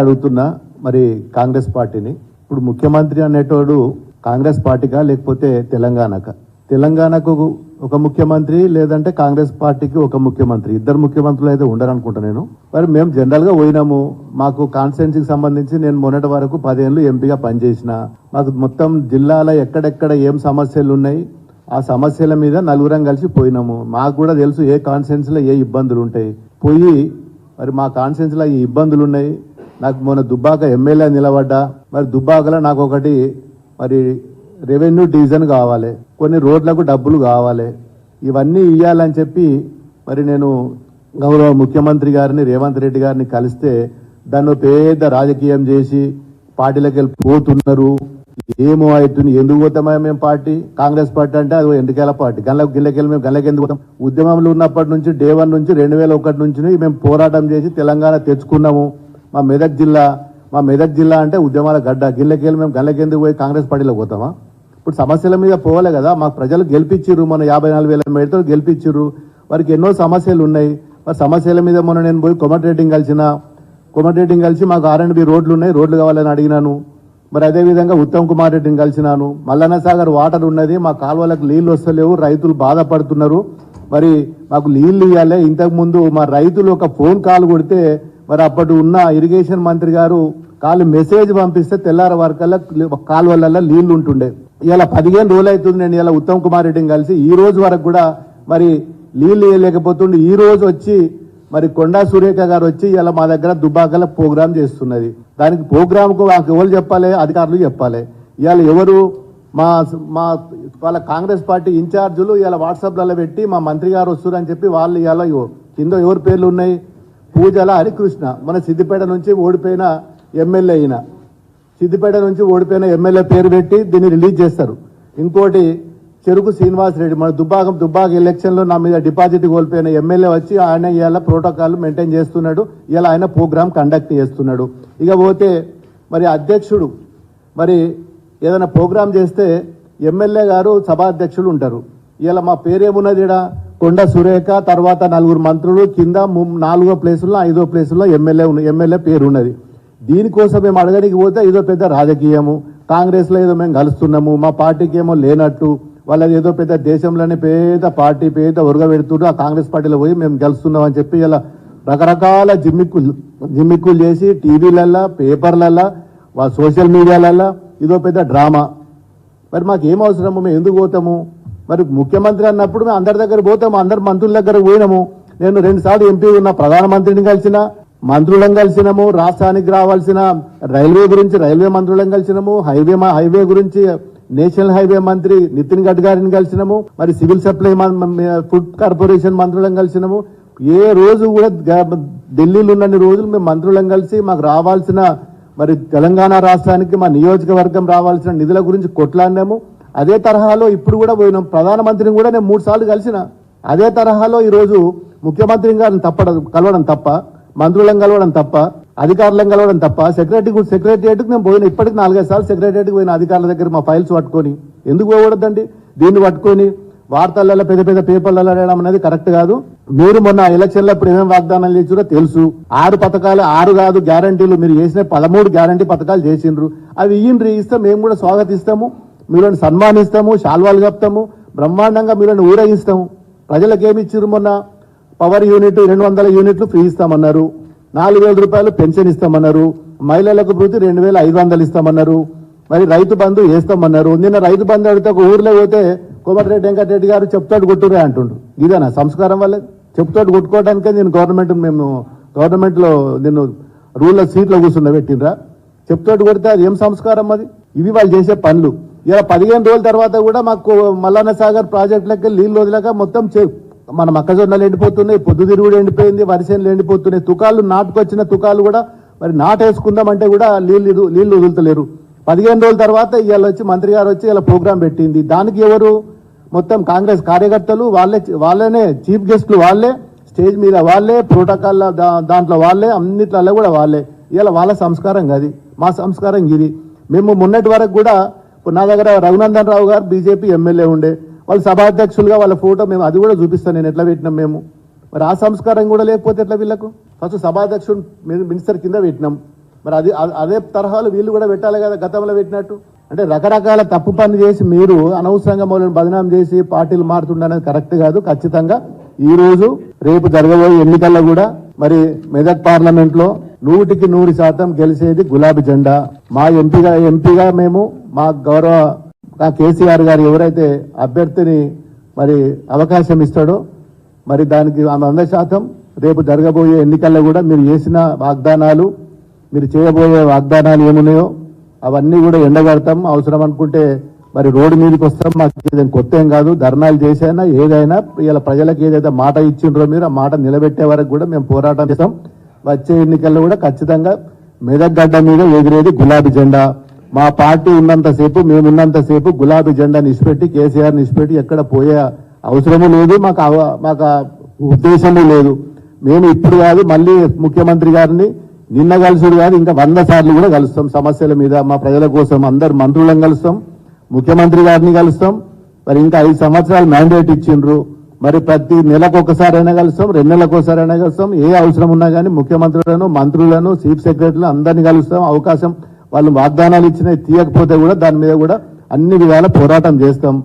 అడుగుతున్నా మరి కాంగ్రెస్ పార్టీని. ఇప్పుడు ముఖ్యమంత్రి అనేటోడు కాంగ్రెస్ పార్టీకా లేకపోతే తెలంగాణక? తెలంగాణకు ఒక ముఖ్యమంత్రి లేదంటే కాంగ్రెస్ పార్టీకి ఒక ముఖ్యమంత్రి. ఇద్దరు ముఖ్యమంత్రులు అయితే ఉండరు నేను. మరి మేము జనరల్గా పోయినాము. మాకు కాన్స్టిట్యున్సీకి సంబంధించి నేను మొన్నటి వరకు పదేళ్ళు ఎంపీగా పనిచేసిన. మాకు మొత్తం జిల్లాలో ఎక్కడెక్కడ ఏం సమస్యలు ఉన్నాయి ఆ సమస్యల మీద నలుగురం కలిసి పోయినాము. మాకు కూడా తెలుసు ఏ కాన్స్టిట్యున్సీలో ఏ ఇబ్బందులు ఉంటాయి పోయి మరి మా కాన్స్టిట్యున్సీలో ఈ ఇబ్బందులు ఉన్నాయి నాకు మొన్న దుబ్బాక ఎమ్మెల్యే నిలబడ్డా. మరి దుబ్బాకలో నాకు ఒకటి మరి రెవెన్యూ డివిజన్ కావాలి. కొన్ని రోడ్లకు డబ్బులు కావాలి. ఇవన్నీ ఇవ్వాలని చెప్పి మరి నేను గౌరవ ముఖ్యమంత్రి గారిని రేవంత్ రెడ్డి గారిని కలిస్తే దాన్ని పెద్ద రాజకీయం చేసి పార్టీలకు వెళ్ళి పోతున్నారు. ఏమో అవుతుంది ఎందుకు పోతామా మేము పార్టీ? కాంగ్రెస్ పార్టీ అంటే అది ఎన్నికల పార్టీ. గల్ల గిల్లకెళ్ళి మేము గల్లకి ఎందుకు పోతాం? ఉద్యమంలో ఉన్నప్పటి నుంచి డే వన్ నుంచి రెండు వేల ఒకటి నుంచి మేము పోరాటం చేసి తెలంగాణ తెచ్చుకున్నాము. మా మెదక్ జిల్లా మా మెదక్ జిల్లా అంటే ఉద్యమాల గడ్డ. గిల్లకెళ్ళి మేము గల్లకెందుకు పోయి కాంగ్రెస్ పార్టీలో పోతామా? ఇప్పుడు సమస్యల మీద పోవాలి కదా. మాకు ప్రజలు గెలిపించారు మన యాభై నాలుగు వేల మేడతో గెలిపించారు వారికి ఎన్నో సమస్యలు ఉన్నాయి. మరి సమస్యల మీద మొన్న నేను పోయి కొమటరేటింగ్ కలిసిన కొమటరేటింగ్ కలిసి మాకు ఆర్ అండ్ బి రోడ్లు ఉన్నాయి. రోడ్లు కావాలని అడిగినాను. మరి అదే విధంగా ఉత్తమ్ కుమార్ రెడ్డిని కలిసినాను. మల్లన్న సాగర్ వాటర్ ఉన్నది. మా కాలువలకు నీళ్ళు వస్తలేవు. రైతులు బాధపడుతున్నారు. మరి మాకు నీళ్ళు ఇవ్వాలి. ఇంతకుముందు మా రైతులు ఒక ఫోన్ కాల్ కొడితే మరి అప్పటి ఉన్న ఇరిగేషన్ మంత్రి గారు కాలు మెసేజ్ పంపిస్తే తెల్లార వరకల్లా కాలువలలో నీళ్ళు ఉంటుండే. ఇలా పదిహేను రోజులు అవుతుంది నేను ఇలా ఉత్తమ్ కుమార్ రెడ్డిని కలిసి. ఈ రోజు వరకు కూడా మరి నీళ్ళు ఇవ్వలేకపోతుండే ఈ రోజు వచ్చి మరి కొండా సురేఖ గారు వచ్చి ఇలా మా దగ్గర దుబ్బాకల ప్రోగ్రామ్ చేస్తున్నది. దానికి ప్రోగ్రామ్కు మాకు ఎవరు చెప్పాలి? అధికారులు చెప్పాలి. ఇవాళ ఎవరు? మా మా వాళ్ళ కాంగ్రెస్ పార్టీ ఇన్ఛార్జులు ఇలా వాట్సాప్లలో పెట్టి మా మంత్రి గారు వస్తున్నారని చెప్పి వాళ్ళు ఇలా కింద ఎవరి పేర్లు ఉన్నాయి? పూజల హరికృష్ణ. మన సిద్దిపేట నుంచి ఓడిపోయిన ఎమ్మెల్యే అయిన సిద్దిపేట నుంచి ఓడిపోయిన ఎమ్మెల్యే పేరు పెట్టి దీన్ని రిలీజ్ చేస్తారు. ఇంకోటి చెరుకు శ్రీనివాస్ రెడ్డి. మన దుబ్బాకం దుబ్బాక ఎలక్షన్లో నా మీద డిపాజిట్ కోల్పోయిన ఎమ్మెల్యే వచ్చి ఆయన ఇలా ప్రోటోకాల్ మెయింటైన్ చేస్తున్నాడు. ఇలా ఆయన ప్రోగ్రామ్ కండక్ట్ చేస్తున్నాడు. ఇక పోతే మరి అధ్యక్షుడు మరి ఏదైనా ప్రోగ్రామ్ చేస్తే ఎమ్మెల్యే గారు సభాధ్యక్షులు ఉంటారు. ఇలా మా పేరేమున్నది ఈడ? కొండ సురేఖ తర్వాత నలుగురు మంత్రులు కింద నాలుగో ప్లేసుల్లో ఐదో ప్లేసుల్లో ఎమ్మెల్యే ఉన్న ఎమ్మెల్యే పేరు ఉన్నది దీనికోసం మేము అడగడానికి పోతే ఏదో పెద్ద రాజకీయము. కాంగ్రెస్లో ఏదో మేము కలుస్తున్నాము. మా పార్టీకి ఏమో లేనట్టు. వాళ్ళది ఏదో పెద్ద దేశంలోనే పేద పార్టీ పేద ఉరగ ఆ కాంగ్రెస్ పార్టీలో పోయి మేము గెలుస్తున్నాం అని చెప్పి ఇలా రకరకాల జిమ్మిక్కులు జిమ్మిక్కులు చేసి టీవీలల్లా పేపర్లల్లా సోషల్ మీడియాలల్లా ఇదో పెద్ద డ్రామా. మరి మాకు ఏం అవసరము? మేము ఎందుకు పోతాము? మరి ముఖ్యమంత్రి అన్నప్పుడు మేము అందరి దగ్గర పోతాము అందరు మంత్రుల దగ్గర పోయినాము. నేను రెండుసార్లు ఎంపీ ఉన్న ప్రధానమంత్రిని కలిసిన మంత్రులను కలిసినాము రాష్ట్రానికి రావాల్సిన రైల్వే గురించి రైల్వే మంత్రులను కలిసినాము హైవే మా- హైవే గురించి నేషనల్ హైవే మంత్రి నితిన్ గడ్కరీని కలిసినాము మరి సివిల్ సప్లై ఫుడ్ కార్పొరేషన్ మంత్రులను కలిసినాము. ఏ రోజు కూడా ఢిల్లీలో ఉన్నన్ని రోజులు మేము మంత్రులను కలిసి మాకు రావాల్సిన మరి తెలంగాణ రాష్ట్రానికి మా నియోజకవర్గం రావాల్సిన నిధుల గురించి కొట్లాడినాము. అదే తరహాలో ఇప్పుడు కూడా పోయినాం. ప్రధానమంత్రిని కూడా నేను మూడు సార్లు కలిసిన. అదే తరహాలో ఈరోజు ముఖ్యమంత్రిని గారిని తప్పడం కలవడం తప్ప మంత్రులను కలవడం తప్ప అధికారులను కలవడం తప్ప సెక్రటరీ సెక్రటరియట్కి నేను పోయిన ఇప్పటికి నాలుగైదు సార్లు సెక్రటరియట్కి పోయిన అధికారుల దగ్గర మా ఫైల్స్ పట్టుకొని ఎందుకు పోకూడదండి? దీన్ని పట్టుకొని వార్తలలో పెద్ద పెద్ద పేపర్లలో రాయడం అనేది కరెక్ట్ కాదు. మీరు మొన్న ఎలక్షన్లో ఇప్పుడు ఏమేమి వాగ్దానాలు చేసిరో తెలుసు. ఆరు పథకాలు ఆరు కాదు గ్యారంటీలు మీరు చేసిన పదమూడు గ్యారంటీ పథకాలు చేసిండ్రు. అవి ఇయ్యండ్రి ఇస్తే మేము కూడా స్వాగతిస్తాము. మీలను సన్మానిస్తాము శాల్వాలు చెప్తాము బ్రహ్మాండంగా మీలను ఊరేగిస్తాము. ప్రజలకు ఏమి ఇచ్చిర్రు మొన్న? పవర్ యూనిట్ రెండు వందల యూనిట్లు ఫ్రీ ఇస్తామన్నారు. నాలుగు వేల రూపాయలు పెన్షన్ ఇస్తామన్నారు. మహిళలకు ప్రతి రెండు వేల ఐదు వందలు ఇస్తామన్నారు. మరి రైతు బంధు వేస్తామన్నారు. నిన్న రైతు బంధు అడితే ఒక ఊర్లో పోతే కోమటిరెడ్డి వెంకటరెడ్డి గారు చెప్తాడు కొట్టురే అంటుండు. ఇదేనా సంస్కారం వల్ల చెప్తాడు కొట్టుకోవడానికే నేను గవర్నమెంట్ మేము గవర్నమెంట్లో నిన్ను నేను రూల్లో సీట్లో కూర్చున్న పెట్టినరా చెప్తాడు కొడితే అది ఏం సంస్కారం అది? ఇవి వాళ్ళు చేసే పనులు. ఇలా పదిహేను రోజుల తర్వాత కూడా మాకు మల్లన్న సాగర్ ప్రాజెక్టులకి నీళ్ళు వదిలేక మొత్తం చే మన మొక్కజొన్నలు ఎండిపోతున్నాయి పొద్దుతిరుగుడు ఎండిపోయింది వరిసేనులు ఎండిపోతున్నాయి. తుకాలు నాటుకొచ్చిన తుకాలు కూడా మరి నాటేసుకుందామంటే కూడా నీళ్ళు నీళ్ళు వదులుతలేరు. పదిహేను రోజుల తర్వాత ఇవాళ వచ్చి మంత్రి గారు వచ్చి ఇలా ప్రోగ్రాం పెట్టింది. దానికి ఎవరు? మొత్తం కాంగ్రెస్ కార్యకర్తలు వాళ్ళే వాళ్ళనే చీఫ్ గెస్ట్లు వాళ్ళే స్టేజ్ మీద వాళ్ళే ప్రోటోకాల్ దాంట్లో వాళ్ళే అన్నిట్లలో కూడా వాళ్ళే. ఇలా వాళ్ళ సంస్కారం కాదు. మా సంస్కారం ఇది. మేము మొన్నటి వరకు కూడా నా దగ్గర రఘునందన్ రావు గారు బీజేపీ ఎమ్మెల్యే ఉండే వాళ్ళు సభాధ్యక్షులుగా వాళ్ళ ఫోటో మేము అది కూడా చూపిస్తాను నేను ఎట్లా పెట్టినాం మేము. మరి ఆ సంస్కారం కూడా లేకపోతే ఎట్లా వీళ్ళకు? ఫస్ట్ సభాధ్యక్షుడు మినిస్టర్ కింద పెట్టినాం. మరి అది అదే తరహాలు వీళ్ళు కూడా పెట్టాలి కదా గతంలో పెట్టినట్టు. అంటే రకరకాల తప్పు పని చేసి మీరు అనవసరంగా మొదలు బదనాం చేసి పార్టీలు మారుతుండనేది కరెక్ట్ కాదు ఖచ్చితంగా. ఈ రోజు రేపు జరగబోయే ఎన్నికల్లో కూడా మరి మెదక్ పార్లమెంట్లో నూటికి నూరు శాతం గెలిచేది గులాబీ జెండా. మా ఎంపీగా ఎంపీగా మేము మా గౌరవ కేసీఆర్ గారు ఎవరైతే అభ్యర్థిని మరి అవకాశం ఇస్తాడో మరి దానికి ఆమె వంద శాతం రేపు జరగబోయే ఎన్నికల్లో కూడా మీరు చేసిన వాగ్దానాలు మీరు చేయబోయే వాగ్దానాలు ఏమున్నాయో అవన్నీ కూడా ఎండగడతాం. అవసరం అనుకుంటే మరి రోడ్డు మీదకి వస్తాం. మాకు ఏదైనా కొత్త ఏం కాదు. ధర్నాలు చేసైనా ఏదైనా ఇలా ప్రజలకు ఏదైతే మాట ఇచ్చిండ్రో మీరు ఆ మాట నిలబెట్టే వరకు కూడా మేము పోరాటం చేస్తాం. వచ్చే ఎన్నికల్లో కూడా ఖచ్చితంగా మెదక్ గడ్డ మీద ఎగిరేది గులాబీ జెండా. మా పార్టీ ఉన్నంతసేపు మేమున్నంతసేపు గులాబీ జెండా నిష్పెట్టి కేసీఆర్ నిష్పెట్టి ఎక్కడ పోయే అవసరము లేదు మాకు అవ- మాకు ఉద్దేశమే ఉద్దేశము లేదు. మేము ఇప్పుడు కాదు మళ్ళీ ముఖ్యమంత్రి గారిని నిన్న కలుసుడు కాదు ఇంకా వంద సార్లు కూడా కలుస్తాం. సమస్యల మీద మా ప్రజల కోసం అందరు మంత్రులను కలుస్తాం ముఖ్యమంత్రి గారిని కలుస్తాం. మరి ఇంకా ఐదు సంవత్సరాలు మ్యాండేట్ ఇచ్చిండ్రు. మరి ప్రతి నెలకు ఒకసారైనా కలుస్తాం రెండు నెలలకు ఒకసారైనా కలుస్తాం. ఏ అవసరం ఉన్నా కానీ ముఖ్యమంత్రులను మంత్రులను చీఫ్ సెక్రటరీలను అందరినీ కలుస్తాం. అవకాశం వాళ్ళు వాగ్దానాలు ఇచ్చినవి తీయకపోతే కూడా దాని మీద కూడా అన్ని విధాల పోరాటం చేస్తాం.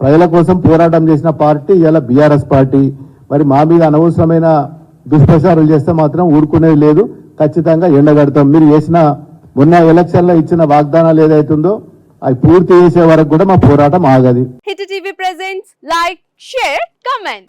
ప్రజల కోసం పోరాటం చేసిన పార్టీ ఇలా బీఆర్ఎస్ పార్టీ. మరి మా మీద అనవసరమైన దుష్ప్రచారాలు చేస్తే మాత్రం ఊరుకునేది లేదు. ఖచ్చితంగా ఎండగడతాం. మీరు చేసిన మొన్న ఎలక్షన్లో ఇచ్చిన వాగ్దానాలు ఏదైతుందో అవి పూర్తి చేసే వరకు కూడా మా పోరాటం ఆగది. Hit TV presents like share comment.